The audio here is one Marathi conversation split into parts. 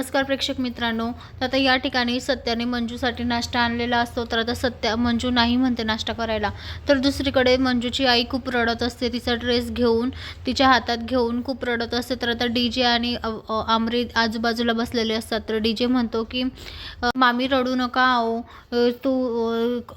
नमस्कार प्रेक्षक मित्रांनो. तर आता या ठिकाणी सत्याने मंजूसाठी नाश्ता आणलेला असतो. तर आता सत्या मंजू नाही म्हणते नाश्ता करायला. तर दुसरीकडे मंजूची आई खूप रडत असते. तिचा ड्रेस घेऊन तिच्या हातात घेऊन खूप रडत असते. तर आता डी जे आणि आमरी आजूबाजूला बसलेले असतात. तर डी जे म्हणतो की मामी रडू नका आओ. तू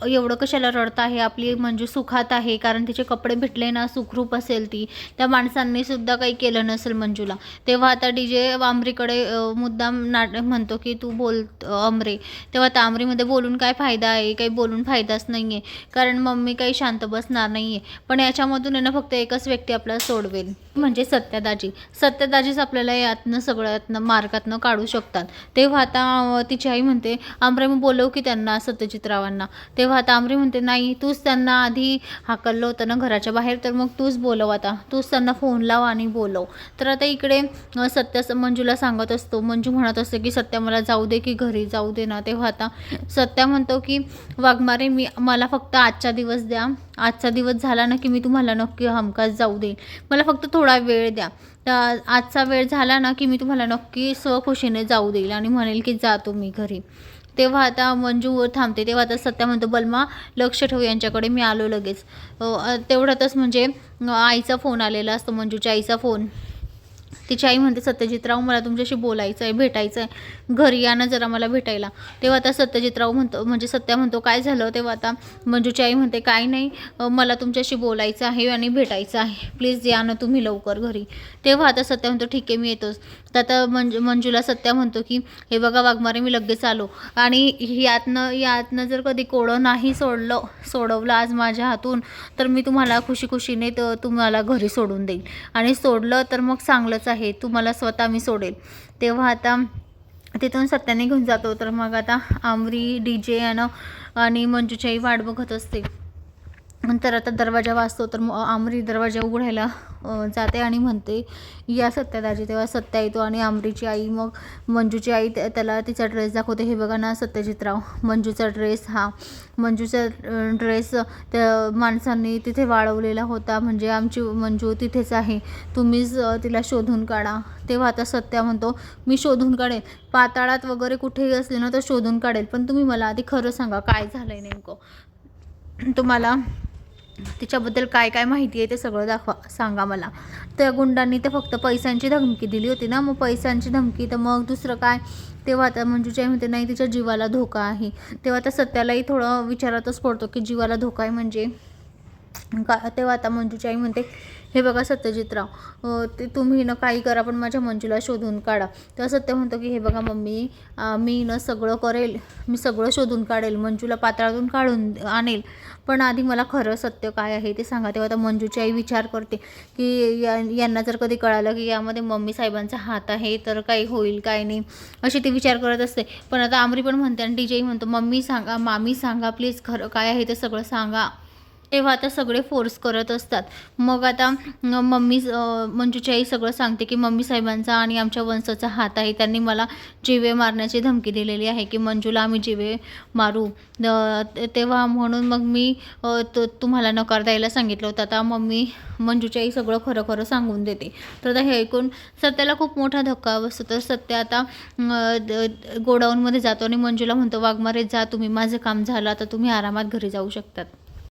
एवढं कशाला रडत आहे? आपली मंजू सुखात आहे. कारण तिचे कपडे भेटले ना सुखरूप असेल ती. त्या माणसांनी सुद्धा काही केलं नसेल मंजूला. तेव्हा आता डी जे आमरीकडे मुद्दाम नाट म्हणतो की तू बोल अमरे. तेव्हा तांबरीमध्ये बोलून काय फायदा आहे? काही बोलून फायदाच नाही आहे कारण मम्मी काही शांत बसणार नाही आहे पण याच्यामधून आहे ना फक्त एकच व्यक्ती आपल्याला सोडवेल. म्हणजे सत्यदाजी. सत्यदाजीच आपल्याला यातनं सगळ्यातनं मार्गातनं काढू शकतात. तेव्हा आता तिची आई म्हणते आमरे मी बोलव की त्यांना सत्यजितरावांना तेव्हा आता आमरे म्हणते नाही तूच त्यांना आधी हाकललं होतं ना घराच्या बाहेर तर मग तूच बोलव आता. तूच त्यांना फोन लाव आणि बोलव. तर आता इकडे सत्य स- मंजूला सांगत असतो. मंजू म्हणत असते की सत्या मला जाऊ दे की घरी जाऊ दे ना. तेव्हा आता सत्या म्हणतो की वाघमारे मी मला फक्त आजचा दिवस द्या. आजचा दिवस झाला ना की मी तुम्हाला नक्की हमखास जाऊ देईन. मला फक्त थोडा वेळ द्या. तर आजचा वेळ झाला ना की मी तुम्हाला नक्की स्वखुशीने जाऊ देईल आणि म्हणेल की जातो मी घरी. तेव्हा आता मंजू थांबते. तेव्हा आता सत्या म्हणतो बलमा लक्ष ठेव यांच्याकडे मी आलो लगेच. तेवढ्यातच म्हणजे आईचा फोन आलेला असतो मंजूच्या आईचा फोन. तिची आई म्हणते सत्यजितराव मला तुमच्याशी बोलायचं आहे भेटायचं आहे घरी या ना जरा मला भेटायला. तेव्हा आता सत्यजितराव म्हणतो म्हणजे सत्या म्हणतो काय झालं? तेव्हा आता मंजूची आई म्हणते काय नाही मला तुमच्याशी बोलायचं आहे आणि भेटायचं आहे. प्लीज या ना तुम्ही लवकर घरी. तेव्हा आता सत्या म्हणतो ठीक आहे मी येतोच. तर आता मंजू मंजूला सत्या म्हणतो की हे बघा वाघमारे मी लगेच आलो. आणि यातनं यातनं जर कधी कोडं नाही सोडलं सोडवलं आज माझ्या हातून तर मी तुम्हाला खुशी खुशीने तर तुम्हाला घरी सोडून देईल. आणि सोडलं तर मग चांगलंच. आहे तुम्हाला स्वतः मी सोडेल. तेव्हा आता तिथून सत्याने घेऊन जातो. तर मग आता आमरी डी जे आणि मंजूच्याही वाट बघत असते. नंतर आता दरवाजा वाजतो तर मग आमरी दरवाजा उघडायला जाते आणि म्हणते या सत्यादाजी तेव्हा सत्या येतो आणि आमरीची आई. मग मंजूची आई त्या- त्याला तिचा ड्रेस दाखवते हे बघा ना सत्यजितराव मंजूचा ड्रेस हा मंजूचा ड्रेस त्या माणसांनी तिथे वाळवलेला होता म्हणजे आमची मंजू तिथेच आहे तुम्हीच तिला शोधून काढा. तेव्हा आता सत्या म्हणतो मी शोधून काढेल पाताळात वगैरे कुठेही असले ना तर शोधून काढेल. पण तुम्ही मला आधी खरं सांगा काय झालं आहे नेमकं? तुम्हाला तिच्याबद्दल काय काय माहिती आहे ते सगळं दाखवा सांगा मला. त्या गुंडांनी तर फक्त पैशांची धमकी दिली होती ना मग पैशांची धमकी तर मग दुसरं काय? तेव्हा आता म्हणजे मंजूच्या म्हणते नाही तिच्या जीवाला धोका आहे. तेव्हा आता सत्यालाही थोडं विचारातच पडतो की जीवाला धोका आहे म्हणजे का तेव्हा आता मंजूची आई म्हणते हे बघा सत्यजितराव ते तुम्ही ना काही करा पण माझ्या मंजूला शोधून काढा. तर सत्य म्हणतो की हे बघा मम्मी मी ना सगळं करेल मी सगळं शोधून काढेल मंजूला पात्रातून काढून आणेल पण आधी मला खरं सत्य काय आहे ते सांगा. तेव्हा आता मंजूची आई विचार करते की या यांना जर कधी कळालं की यामध्ये मम्मी साहेबांचा हात आहे तर काही होईल काय नाही अशी ती विचार करत असते. पण आता आमरी पण म्हणते आणि टीचरही म्हणतो मम्मी सांगा मामी सांगा प्लीज खरं काय आहे ते सगळं सांगा. तेव्हा आता सगळे फोर्स करत असतात. मग आता मम्मी मंजूची आई सगळं सांगते की मम्मी साहेबांचा आणि आमच्या वंशाचा हात आहे. त्यांनी मला जिवे मारण्याची धमकी दिलेली आहे की मंजूला आम्ही जिवे मारू. तेव्हा म्हणून मग मी तुम्हाला नकार द्यायला सांगितलं होतं. आता मम्मी मंजूची आई सगळं खरं खरं सांगून देते. तर आता हे ऐकून सत्याला खूप मोठा धक्का बसतो. तर सत्य आता गोडाऊनमध्ये जातो आणि मंजूला म्हणतो वाघमारेत जा तुम्ही. माझं काम झालं. आता तुम्ही आरामात घरी जाऊ शकतात.